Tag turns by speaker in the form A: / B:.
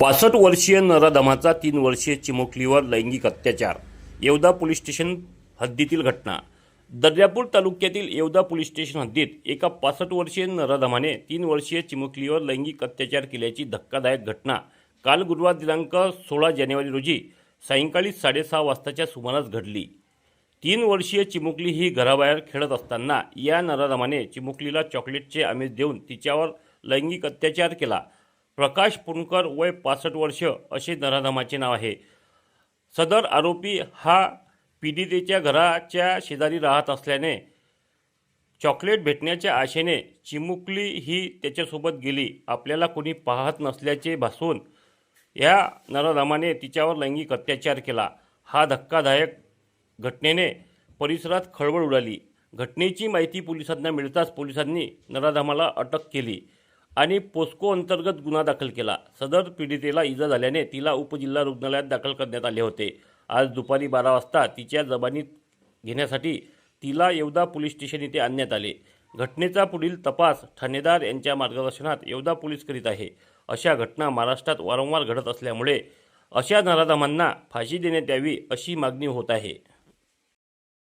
A: पासष्ट वर्षीय नराधमाचा तीन वर्षीय चिमुकलीवर लैंगिक अत्याचार. येवदा पोलीस स्टेशन हद्दीतील घटना. दर्यापूर तालुक्यातील येवदा पोलीस स्टेशन हद्दीत एका पासष्ट वर्षीय नराधमाने तीन वर्षीय चिमुकलीवर लैंगिक अत्याचार केल्याची धक्कादायक घटना काल गुरुवार दिनांक सोळा जानेवारी रोजी सायंकाळी साडेसहा वाजताच्या सुमारास घडली. तीन वर्षीय चिमुकली ही घराबाहेर खेळत असताना या नराधमाने चिमुकलीला चॉकलेटचे आमिष देऊन तिच्यावर लैंगिक अत्याचार केला. प्रकाश पुणकर वय पासष्ट वर्ष असे नराधमाचे नाव आहे. सदर आरोपी हा पीडितेच्या घराच्या शेजारी राहत असल्याने चॉकलेट भेटण्याच्या आशेने चिमुकली ही त्याच्यासोबत गेली. आपल्याला कोणी पाहत नसल्याचे भासून या नराधमाने तिच्यावर लैंगिक अत्याचार केला. हा धक्कादायक घटनेने परिसरात खळबळ उडाली. घटनेची माहिती पोलिसांना मिळताच पोलिसांनी नराधमाला अटक केली. आणि पोस्को अंतर्गत गुन्हा दाखल केला. सदर पीडितेला इजा झाल्याने तिला उपजिल्हा रुग्णालयात दाखल करण्यात आले होते. आज दुपारी बारा वाजता तिच्या जबानीत घेण्यासाठी तिला येवदा पोलीस स्टेशन येथे आणण्यात आले. घटनेचा पुढील तपास ठाणेदार यांच्या मार्गदर्शनात येवदा पोलीस करीत आहे. अशा घटना महाराष्ट्रात वारंवार घडत असल्यामुळे अशा नराधमांना फाशी देण्यात यावी अशी मागणी होत आहे.